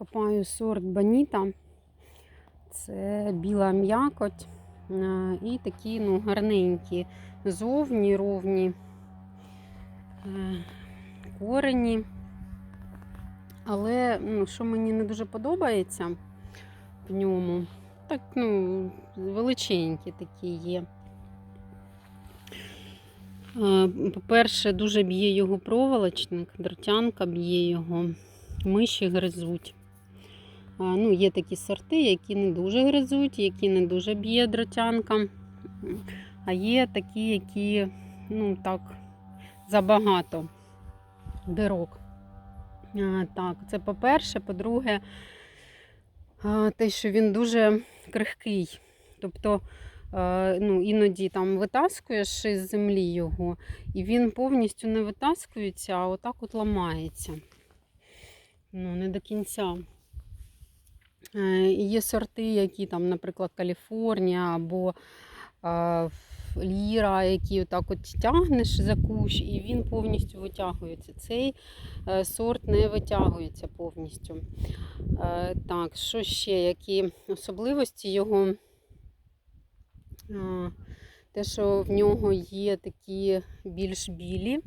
Копаю сорт Баніта. Це біла м'якоть е, і такі ну, гарненькі, зовні ровні е, корені. Але ну, що мені не дуже подобається в ньому, так, ну, величенькі такі є. Е, По-перше, дуже б'є його проволочник, дротянка б'є його, миші гризуть. А, Ну, є такі сорти, які не дуже гризуть, які не дуже б'є дротянка. А є такі, які ну, так, забагато дирок. Так, це по-перше. По-друге, те, що він дуже крихкий. Тобто, е, ну, іноді там витаскуєш із землі його, і він повністю не витаскується, а отак от ламається. Ну, не до кінця. Є сорти, які там, наприклад, Каліфорнія або ліра, які отак от тягнеш за кущ, і він повністю витягується. Цей е, сорт не витягується повністю. Е, Так, що ще? Які особливості його? Те, що в нього є такі більш білі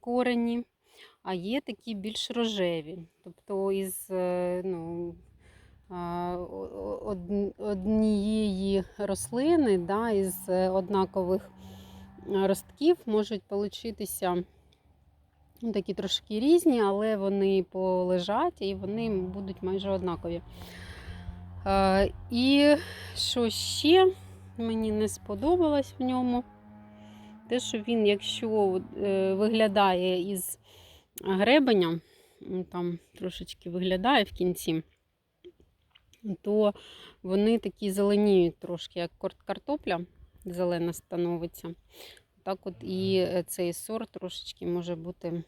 корені, а є такі більш рожеві. Тобто із е, ну, однієї рослини да, із е, однакових е, ростків можуть получитися ну, такі трошки різні, але вони полежать і вони будуть майже однакові. І що ще мені не сподобалось в ньому, те, що він, якщо е, виглядає із гребеня, там трошечки виглядає в кінці, то вони такі зеленіють трошки, як картопля зелена становиться. Так от і е, цей сорт трошечки може бути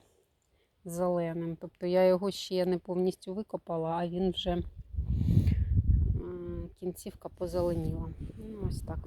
зеленим. Тобто я його ще не повністю викопала, а він вже кінцівка позеленіла. Ну, ось так.